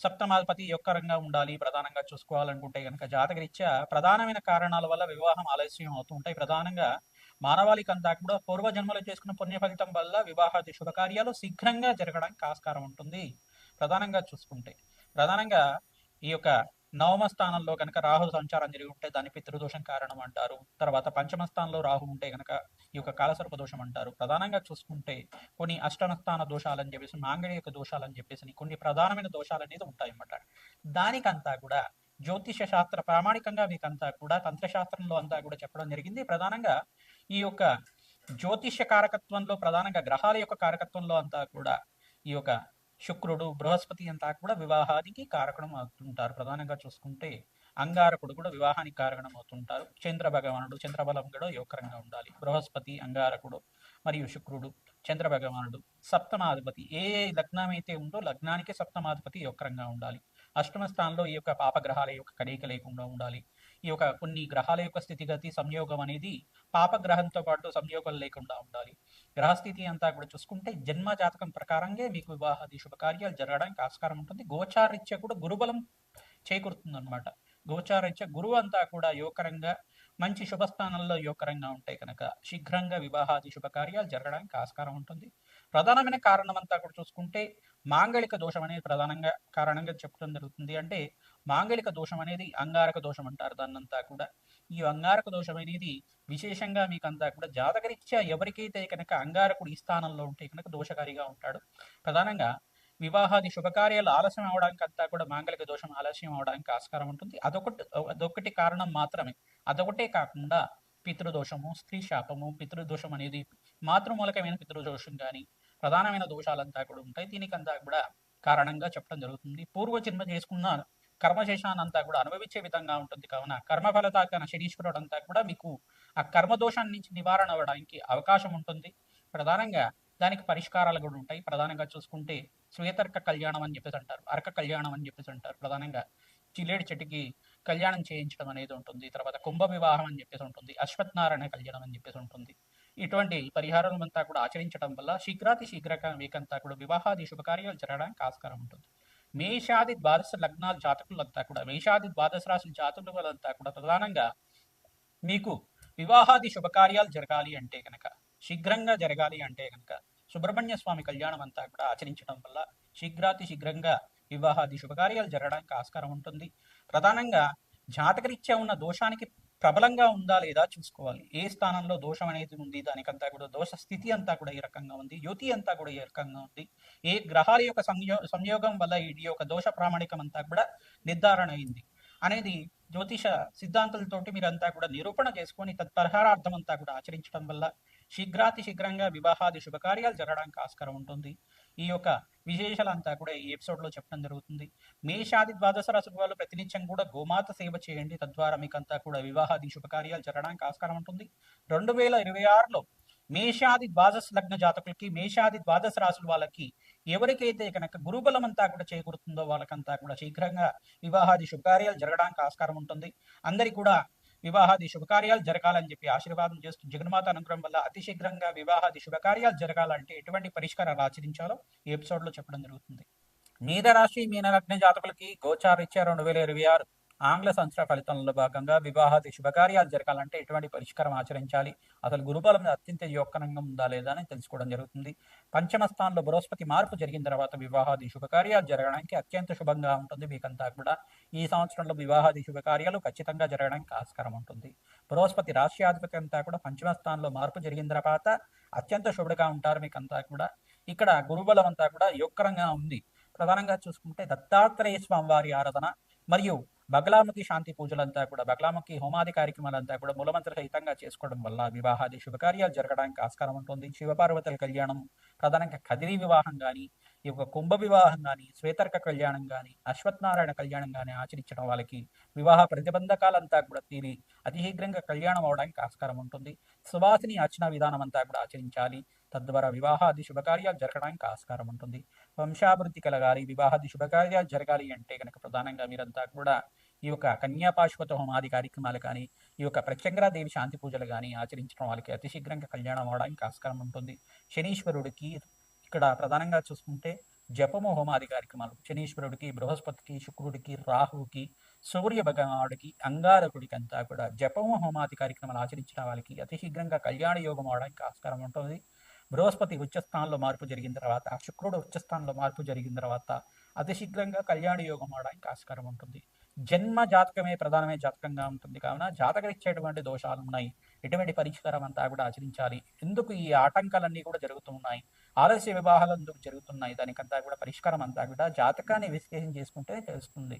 సప్తమాధిపతి యొక్క రంగా ఉండాలి ప్రధానంగా చూసుకోవాలనుకుంటే కనుక జాతకరీత్యా ప్రధానమైన కారణాల వల్ల వివాహం ఆలస్యం అవుతుంటాయి ప్రధానంగా మానవాళికంతా కూడా పూర్వజన్మలో చేసుకున్న పుణ్య ఫలితం వల్ల వివాహాది శుభకార్యాలు శీఘ్రంగా జరగడానికి ఆస్కారం ఉంటుంది. ప్రధానంగా చూసుకుంటే ప్రధానంగా ఈ యొక్క నవమ స్థానంలో కనుక రాహు సంచారం జరిగి ఉంటే దాన్ని పితృదోషం కారణం అంటారు. తర్వాత పంచమ స్థానంలో రాహు ఉంటే కనుక ఈ యొక్క కాలసర్ప దోషం అంటారు. ప్రధానంగా చూసుకుంటే కొన్ని అష్టనస్థాన దోషాలని చెప్పేసి మాంగళ్య దోషాలని చెప్పేసి కొన్ని ప్రధానమైన దోషాలు అనేది ఉంటాయన్నమాట. దానికంతా కూడా జ్యోతిష శాస్త్ర ప్రామాణికంగా మీకంతా కూడా తంత్రశాస్త్రంలో అంతా కూడా చెప్పడం జరిగింది. ప్రధానంగా ఈ యొక్క జ్యోతిష కారకత్వంలో ప్రధానంగా గ్రహాల యొక్క కారకత్వంలో అంతా కూడా ఈ యొక్క శుక్రుడు బృహస్పతి అంతా కూడా వివాహానికి కారకణం అవుతుంటారు. ప్రధానంగా చూసుకుంటే అంగారకుడు కూడా వివాహానికి కారణం అవుతుంటారు. చంద్ర భగవానుడు చంద్రబలం కూడా యోగకరంగా ఉండాలి. బృహస్పతి అంగారకుడు మరియు శుక్రుడు చంద్ర భగవానుడు సప్తమాధిపతి. ఏ ఏ లగ్నం అయితే ఉందో లగ్నానికి సప్తమాధిపతి యోగకరంగా ఉండాలి. అష్టమ స్థానంలో ఈ యొక్క పాపగ్రహాల యొక్క కలయిక లేకుండా ఉండాలి. ఈ యొక్క కొన్ని గ్రహాల యొక్క స్థితిగతి సంయోగం అనేది పాపగ్రహంతో పాటు సంయోగం లేకుండా ఉండాలి. గ్రహస్థితి అంతా కూడా చూసుకుంటే జన్మ జాతకం ప్రకారంగా మీకు వివాహాది శుభకార్యాలు జరగడానికి ఆస్కారం ఉంటుంది. గోచారీత్య కూడా గురుబలం చేకూరుతుంది అనమాట గోచారీత్య గురువు అంతా కూడా యువకరంగా మంచి శుభస్థానంలో యువకరంగా ఉంటాయి కనుక శీఘ్రంగా వివాహాది శుభకార్యాలు జరగడానికి ఆస్కారం ఉంటుంది. ప్రధానమైన కారణం అంతా కూడా చూసుకుంటే మాంగళిక దోషం అనేది ప్రధానంగా కారణంగా చెప్పడం జరుగుతుంది. అంటే మాంగళిక దోషం అనేది అంగారక దోషం అంటారు దాన్నంతా కూడా. ఈ అంగారక దోషం అనేది విశేషంగా మీకు అంతా కూడా జాతకరీత్యా ఎవరికైతే కనుక అంగారకుడు ఈ స్థానంలో ఉంటే కనుక దోషకారిగా ఉంటాడు. ప్రధానంగా వివాహాది శుభకార్యాలు ఆలస్యం అవడానికి అంతా కూడా మాంగళిక దోషం ఆలస్యం అవడానికి ఆస్కారం ఉంటుంది. అదొకటి అదొకటి కారణం మాత్రమే. అదొకటే కాకుండా పితృదోషము స్త్రీ శాపము పితృదోషం అనేది మాతృమూలకమైన పితృదోషం కానీ ప్రధానమైన దోషాలంతా కూడా ఉంటాయి. దీనికంతా కూడా కారణంగా చెప్పడం జరుగుతుంది. పూర్వ జన్మ చేసుకున్న కర్మశేషానంతా కూడా అనుభవించే విధంగా ఉంటుంది. కావున కర్మఫలతాకన శనీశ్వరుడు అంతా కూడా మీకు ఆ కర్మదోషాన్ని నుంచి నివారణ అవ్వడానికి అవకాశం ఉంటుంది. ప్రధానంగా దానికి పరిష్కారాలు కూడా ఉంటాయి. ప్రధానంగా చూసుకుంటే శ్వేతర్క కళ్యాణం అని చెప్పేసి అంటారు. అర్క కళ్యాణం అని చెప్పేసి అంటారు. ప్రధానంగా చిలేడి చెట్టుకి కళ్యాణం చేయించడం అనేది ఉంటుంది. తర్వాత కుంభ వివాహం అని చెప్పేసి ఉంటుంది. అశ్వత్నారాయణ కళ్యాణం అని చెప్పేసి ఉంటుంది. ఇటువంటి పరిహారం అంతా కూడా ఆచరించడం వల్ల శీఘ్రాతి శీఘ్రక మీకంతా కూడా వివాహాది శుభకార్యాలు జరగడానికి ఆస్కారం ఉంటుంది. మేషాది ద్వాదశ లగ్నాల జాతకులంతా కూడా మేషాది ద్వాదశ రాశుల జాతకులంతా కూడా ప్రధానంగా మీకు వివాహాది శుభకార్యాలు జరగాలి అంటే కనుక శీఘ్రంగా జరగాలి అంటే కనుక సుబ్రహ్మణ్య స్వామి కళ్యాణం అంతా కూడా ఆచరించడం వల్ల శీఘ్రాతి శీఘ్రంగా వివాహాది శుభకార్యాలు జరగడానికి ఆస్కారం ఉంటుంది. ప్రధానంగా జాతకరీత్యా ఉన్న దోషానికి ప్రబలంగా ఉందా లేదా చూసుకోవాలి. ఏ స్థానంలో దోషం అనేది ఉంది దానికంతా కూడా దోష స్థితి అంతా కూడా ఈ రకంగా ఉంది యుతి అంతా కూడా ఈ రకంగా ఉంది. ఏ గ్రహాల యొక్క సంయో సంయోగం వల్ల ఈ యొక్క దోష ప్రామాణికం అంతా కూడా నిర్ధారణ అయింది అనేది జ్యోతిష సిద్ధాంతులతోటి మీరంతా కూడా నిరూపణ చేసుకొని తత్పరిహారార్థం అంతా కూడా ఆచరించడం వల్ల శీఘ్రాతి శీఘ్రంగా వివాహాది శుభకార్యాలు జరగడానికి ఆస్కారం ఉంటుంది. ఈ యొక్క విశేషాలంతా కూడా ఈ ఎపిసోడ్లో చెప్పడం జరుగుతుంది. మేషాది ద్వాదశ రాశుల వాళ్ళు ప్రతినిత్యం కూడా గోమాత సేవ చేయండి. తద్వారా మీకంతా కూడా వివాహాది శుభకార్యాలు జరగడానికి ఆస్కారం ఉంటుంది. రెండు వేల ఇరవై ఆరులో మేషాది ద్వాదశ లగ్న జాతకులకి మేషాది ద్వాదశ రాశుల వాళ్ళకి ఎవరికైతే కనుక గురుబలం అంతా కూడా చేకూరుతుందో వాళ్ళకంతా కూడా శీఘ్రంగా వివాహాది శుభకార్యాలు జరగడానికి ఆస్కారం ఉంటుంది. అందరి కూడా వివాహాది శుభకార్యాలు జరగాలని చెప్పి ఆశీర్వాదం చేస్తూ జగన్మాత అనుగ్రహం వల్ల అతి శీఘ్రంగా వివాహాది శుభకార్యాలు జరగాలంటే ఎటువంటి పరిష్కారాలు ఆచరించాలో ఈ ఎపిసోడ్లో చెప్పడం జరుగుతుంది. మీన రాశి మీన లగ్న జాతకులకి గోచారీత్యా రెండు వేల ఇరవై ఆరు ఆంగ్ల సంవత్సర ఫలితంలో భాగంగా వివాహాది శుభకార్యాలు జరగాలంటే ఎటువంటి పరిష్కారం ఆచరించాలి? అసలు గురుబలం అత్యంత యోగకరంగా ఉందా లేదా అని తెలుసుకోవడం జరుగుతుంది. పంచమ స్థానంలో బృహస్పతి మార్పు జరిగిన తర్వాత వివాహాది శుభకార్యాలు జరగడానికి అత్యంత శుభంగా ఉంటుంది మీకంతా కూడా. ఈ సంవత్సరంలో వివాహాది శుభకార్యాలు ఖచ్చితంగా జరగడానికి ఆస్కారం ఉంటుంది. బృహస్పతి రాష్ట్రాధిపతి అంతా కూడా పంచమ స్థానంలో మార్పు జరిగిన తర్వాత అత్యంత శుభుడుగా ఉంటారు మీకంతా కూడా. ఇక్కడ గురుబలం అంతా కూడా యోగకరంగా ఉంది. ప్రధానంగా చూసుకుంటే దత్తాత్రేయ స్వామి వారి ఆరాధన మరియు బగలాముఖి శాంతి పూజలంతా కూడా బగలాముఖి హోమాది కార్యక్రమాలంతా కూడా మూలమంత్ర సహితంగా చేసుకోవడం వల్ల వివాహాది శుభకార్యాలు జరగడానికి ఆస్కారం ఉంటుంది. శివపార్వతుల కళ్యాణం ప్రధానంగా కదిరి వివాహం కానీ ఈ యొక్క కుంభ వివాహం కానీ శ్వేతర్క కళ్యాణం కానీ అశ్వత్నారాయణ కళ్యాణం కానీ ఆచరించడం వాళ్ళకి వివాహ ప్రతిబంధకాలంతా కూడా తీరి అతి శీఘ్రంగా కళ్యాణం అవడానికి ఆస్కారం ఉంటుంది. సువాసిని అర్చన విధానం అంతా కూడా ఆచరించాలి. తద్వారా వివాహాది శుభకార్యాలు జరగడానికి ఆస్కారం ఉంటుంది. వంశాభివృద్ధి కలగాలి. వివాహాది శుభకార్యాలు జరగాలి అంటే కనుక ప్రధానంగా మీరంతా కూడా ఈ యొక్క కన్యాపాశుపత హోమాది కార్యక్రమాలు కానీ ఈ యొక్క ప్రత్యంగరాదేవి శాంతి పూజలు కానీ ఆచరించడం వాళ్ళకి అతి శీఘ్రంగా కళ్యాణం అవడానికి ఆస్కారం ఉంటుంది. శనీశ్వరుడికి ఇక్కడ ప్రధానంగా చూసుకుంటే జపము హోమాది కార్యక్రమాలు. శనీశ్వరుడికి బృహస్పతికి శుక్రుడికి రాహువుకి సూర్య భగవానుడికి అంగారకుడికి అంతా కూడా జపము హోమాది కార్యక్రమాలు ఆచరించిన వాళ్ళకి అతి శీఘ్రంగా కళ్యాణ యోగం అవడానికి ఆస్కారం ఉంటుంది. బృహస్పతి ఉచ్చస్థానంలో మార్పు జరిగిన తర్వాత శుక్రుడు ఉచ్చస్థానంలో మార్పు జరిగిన తర్వాత అతి శీఘ్రంగా కళ్యాణ యోగం అవడానికి ఆస్కారం ఉంటుంది. జన్మ జాతకమే ప్రధానమైన జాతకంగా ఉంటుంది. కావున జాతకం ఇచ్చేటువంటి దోషాలు ఉన్నాయి. ఎటువంటి పరిష్కారం అంతా కూడా ఆచరించాలి. ఎందుకు ఈ ఆటంకాలన్నీ కూడా జరుగుతున్నాయి ఆలస్య వివాహాలు ఎందుకు జరుగుతున్నాయి? దానికంతా కూడా పరిష్కారం అంతా కూడా జాతకాన్ని విశ్లేషణ చేసుకుంటే తెలుస్తుంది.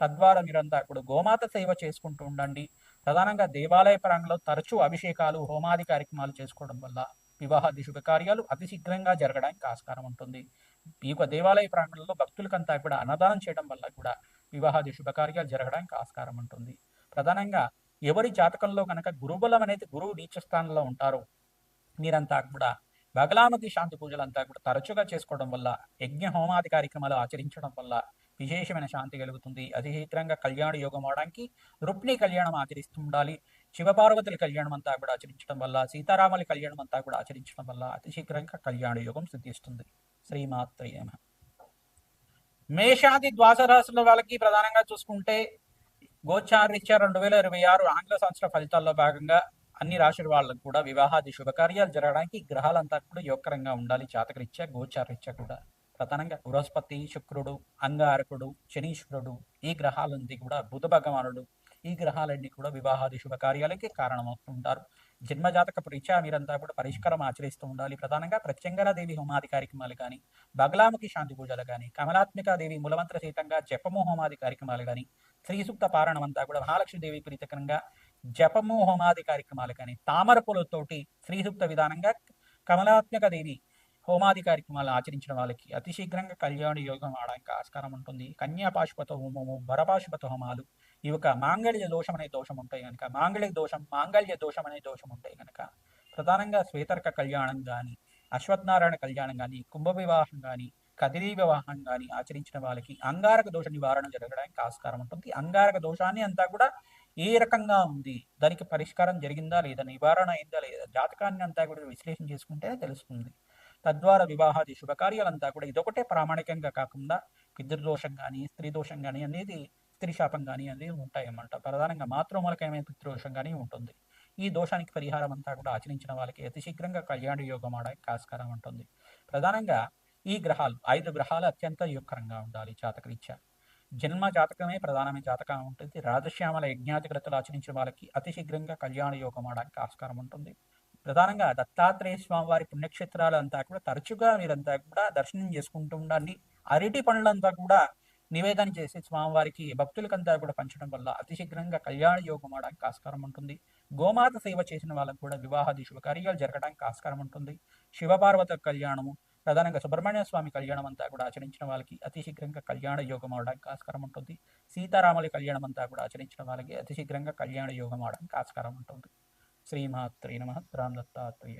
తద్వారా మీరంతా కూడా గోమాత సేవ చేసుకుంటూ ఉండండి. ప్రధానంగా దేవాలయ పరంలో తరచూ అభిషేకాలు హోమాది కార్యక్రమాలు చేసుకోవడం వల్ల వివాహాది శుభకార్యాలు అతి శీఘ్రంగా జరగడానికి ఆస్కారం ఉంటుంది. ఈ యొక్క దేవాలయ ప్రాంగణంలో భక్తులకంతా కూడా అన్నదానం చేయడం వల్ల కూడా వివాహాది శుభకార్యాలు జరగడానికి ఆస్కారం ఉంటుంది. ప్రధానంగా ఎవరి జాతకంలో కనుక గురుబలం అనేది గురువు నీచస్థానంలో ఉంటారో మీరంతా కూడా బగలామతి శాంతి పూజలంతా కూడా తరచుగా చేసుకోవడం వల్ల యజ్ఞ హోమాది కార్యక్రమాలు ఆచరించడం వల్ల విశేషమైన శాంతి కలుగుతుంది. అతి శీఘ్రంగా కళ్యాణ యోగం అవడానికి రుక్మిణి కళ్యాణం ఆచరిస్తూ ఉండాలి. శివపార్వతుల కళ్యాణం అంతా కూడా ఆచరించడం వల్ల సీతారాముల కళ్యాణం అంతా కూడా ఆచరించడం వల్ల అతిశీఘ్రంగా కళ్యాణ యోగం సిద్ధిస్తుంది. శ్రీమాత్రయమ మేషాది ద్వాదశ రాశుల వాళ్ళకి ప్రధానంగా చూసుకుంటే గోచారీత్యా రెండు వేల ఇరవై ఆరు ఆంగ్ల సంవత్సర ఫలితాల్లో భాగంగా అన్ని రాశుల వాళ్ళకు కూడా వివాహాది శుభకార్యాలు జరగడానికి గ్రహాలంతా కూడా యోగకరంగా ఉండాలి. జాతకరీత్యా గోచారీత్యా కూడా. ప్రధానంగా బృహస్పతి శుక్రుడు అంగారకుడు శనీశ్వరుడు ఈ గ్రహాలన్నీ కూడా బుధ భగవానుడు ఈ గ్రహాలన్నీ కూడా వివాహాది శుభకార్యాలకి కారణమవుతుంటారు. జన్మజాతక రీత్యా మీరంతా కూడా పరిష్కారం ఆచరిస్తూ ఉండాలి. ప్రధానంగా ప్రత్యంగరాదేవి హోమాది కార్యక్రమాలు కానీ బగలాముఖి శాంతి పూజలు కానీ కమలాత్మికాదేవి మూలమంత్ర సహితంగా జపము హోమాది కార్యక్రమాలు కానీ శ్రీ సూక్త పారాయణం అంతా కూడా మహాలక్ష్మీదేవి ప్రీతకరంగా జపము హోమాది కార్యక్రమాలు కానీ తామర పూలతోటి శ్రీ సూక్త విధానంగా కమలాత్మక దేవి హోమాది కార్యక్రమాలు ఆచరించిన వాళ్ళకి అతి శీఘ్రంగా కళ్యాణ యోగం ఆడడానికి ఆస్కారం ఉంటుంది. కన్యా పాశుపత హోమము వరపాశుపత హోమాలు ఈ యొక్క మాంగళ్య దోషం అనే దోషం ఉంటాయి కనుక మాంగళ్య దోషం మాంగళ్య దోషం అనే దోషం ఉంటాయి కనుక ప్రధానంగా శ్వేతర్క కళ్యాణం కానీ అశ్వత్నారాయణ కళ్యాణం కానీ కుంభ వివాహం కానీ కదిరి వివాహం కానీ ఆచరించిన వాళ్ళకి అంగారక దోష నివారణ జరగడానికి ఆస్కారం ఉంటుంది. అంగారక దోషాన్ని అంతా కూడా ఏ రకంగా ఉంది దానికి పరిష్కారం జరిగిందా లేదా నివారణ అయిందా లేదా జాతకాన్ని అంతా కూడా విశ్లేషణ చేసుకుంటే తెలుస్తుంది. తద్వారా వివాహాది శుభకార్యాలంతా కూడా ఇదొకటే ప్రామాణికంగా కాకుండా పితృదోషం కానీ స్త్రీ దోషం కానీ అనేది స్త్రీ శాపం కానీ అనేది ఉంటాయన్నమాట ప్రధానంగా మాతృమూలకమైన పితృదోషం కానీ ఉంటుంది. ఈ దోషానికి పరిహారం అంతా కూడా ఆచరించిన వాళ్ళకి అతి శీఘ్రంగా కళ్యాణ యోగం ఆడడానికి ఆస్కారం ఉంటుంది. ప్రధానంగా ఈ గ్రహాలు ఐదు గ్రహాలు అత్యంత యోగకరంగా ఉండాలి జాతకరీత్యా. జన్మ జాతకమే ప్రధానమైన జాతకం ఉంటుంది. రాజశ్యామల యజ్ఞాధికృతలు ఆచరించిన వాళ్ళకి అతి శీఘ్రంగా కళ్యాణ యోగం ఆడడానికి ఆస్కారం ఉంటుంది. ప్రధానంగా దత్తాత్రేయ స్వామి వారి పుణ్యక్షేత్రాలు అంతా కూడా తరచుగా మీరంతా కూడా దర్శనం చేసుకుంటూ ఉండండి. అరటి పనులంతా కూడా నివేదన చేసి స్వామివారికి భక్తులకంతా కూడా పంచడం వల్ల అతి శీఘ్రంగా కళ్యాణ యోగం అవడానికి ఆస్కారం ఉంటుంది. గోమాత సేవ చేసిన వాళ్ళకు కూడా వివాహాది శుభకార్యాలు జరగడానికి ఆస్కారం ఉంటుంది. శివపార్వత కళ్యాణము ప్రధానంగా సుబ్రహ్మణ్య స్వామి కళ్యాణం అంతా కూడా ఆచరించిన వాళ్ళకి అతి శీఘ్రంగా కళ్యాణ యోగం అవడానికి ఆస్కారం ఉంటుంది. సీతారాముల కళ్యాణం అంతా కూడా ఆచరించిన వాళ్ళకి అతి శీఘ్రంగా కళ్యాణ యోగం అవడానికి ఆస్కారం ఉంటుంది. శ్రీమాత్రి నమ. రామ్ దత్తాత్రేయ